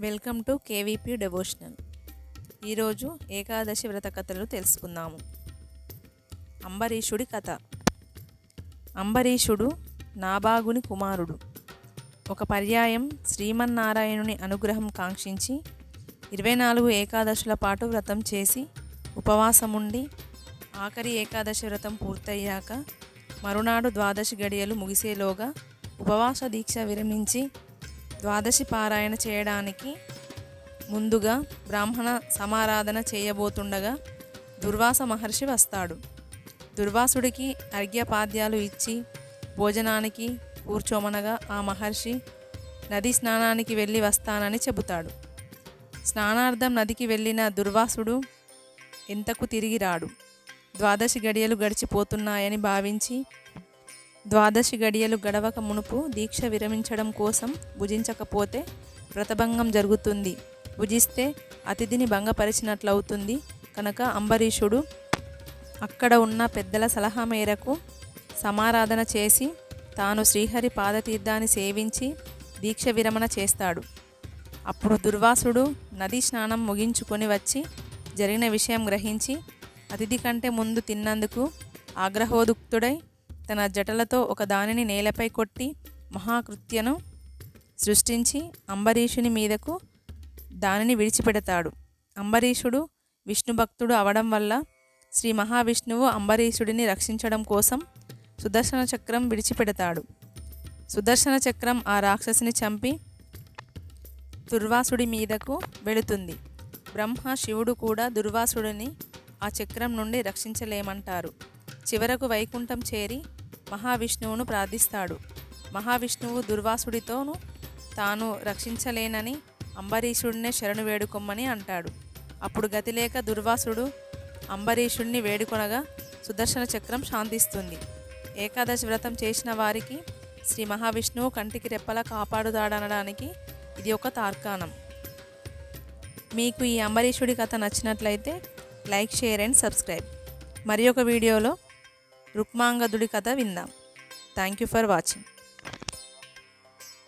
Welcome to KVP devotional. ఈరోజు ఏకాదశి వ్రత కథలు తెలుసుకుందాము. అంబరీషుడి కథ. అంబరీషుడు నాబాగుని కుమారుడు. ఒక పర్యాయం శ్రీమన్నారాయణుని అనుగ్రహం కాంక్షించి ఇరవై నాలుగు ఏకాదశుల పాటు వ్రతం చేసి ఉపవాసముండి ఆఖరి ఏకాదశి వ్రతం పూర్తయ్యాక మరునాడు ద్వాదశి గడియలు ముగిసేలోగా ఉపవాస దీక్ష విరమించి ద్వాదశి పారాయణ చేయడానికి ముందుగా బ్రాహ్మణ సమారాధన చేయబోతుండగా దుర్వాస మహర్షి వస్తాడు. దుర్వాసుడికి అర్ఘ్యపాద్యాలు ఇచ్చి భోజనానికి కూర్చోమనగా ఆ మహర్షి నది స్నానానికి వెళ్ళి వస్తానని చెబుతాడు. స్నానార్థం నదికి వెళ్ళిన దుర్వాసుడు ఎంతకు తిరిగి రాడు. ద్వాదశి గడియలు గడిచిపోతున్నాయని భావించి ద్వాదశి గడియలు గడవక మునుపు దీక్ష విరమించడం కోసం భుజించకపోతే వ్రతభంగం జరుగుతుంది. భుజిస్తే అతిథిని భంగపరిచినట్లవుతుంది. కనుక అంబరీషుడు అక్కడ ఉన్న పెద్దల సలహా మేరకు సమారాధన చేసి తాను శ్రీహరి పాదతీర్థాన్ని సేవించి దీక్ష విరమణ చేస్తాడు. అప్పుడు దుర్వాసుడు నదీ స్నానం ముగించుకొని వచ్చి జరిగిన విషయం గ్రహించి అతిథి కంటే ముందు తిన్నందుకు ఆగ్రహోదుక్తుడై తన జటలతో ఒక దానిని నేలపై కొట్టి మహాకృత్యను సృష్టించి అంబరీషుని మీదకు దానిని విడిచిపెడతాడు. అంబరీషుడు విష్ణు భక్తుడు అవడం వల్ల శ్రీ మహావిష్ణువు అంబరీషుడిని రక్షించడం కోసం సుదర్శన చక్రం విడిచిపెడతాడు. సుదర్శన చక్రం ఆ రాక్షసిని చంపి దుర్వాసుడి మీదకు వెళుతుంది. బ్రహ్మ శివుడు కూడా దుర్వాసుడిని ఆ చక్రం నుండి రక్షించలేమంటారు. చివరకు వైకుంఠం చేరి మహావిష్ణువును ప్రార్థిస్తాడు. మహావిష్ణువు దుర్వాసుడితోనూ తాను రక్షించలేనని అంబరీషుడినే శరణు వేడుకొమ్మని అంటాడు. అప్పుడు గతిలేక దుర్వాసుడు అంబరీషుడిని వేడుకొనగా సుదర్శన చక్రం శాంతిస్తుంది. ఏకాదశి వ్రతం చేసిన వారికి శ్రీ మహావిష్ణువు కంటికి రెప్పలా కాపాడుతాడనడానికి ఇది ఒక తార్కాణం. మీకు ఈ అంబరీషుడి కథ నచ్చినట్లయితే లైక్ షేర్ అండ్ సబ్స్క్రైబ్. మరి ఒక వీడియోలో రుక్మాంగదుడి కథ విందాం థ్యాంక్ యూ ఫర్ వాచింగ్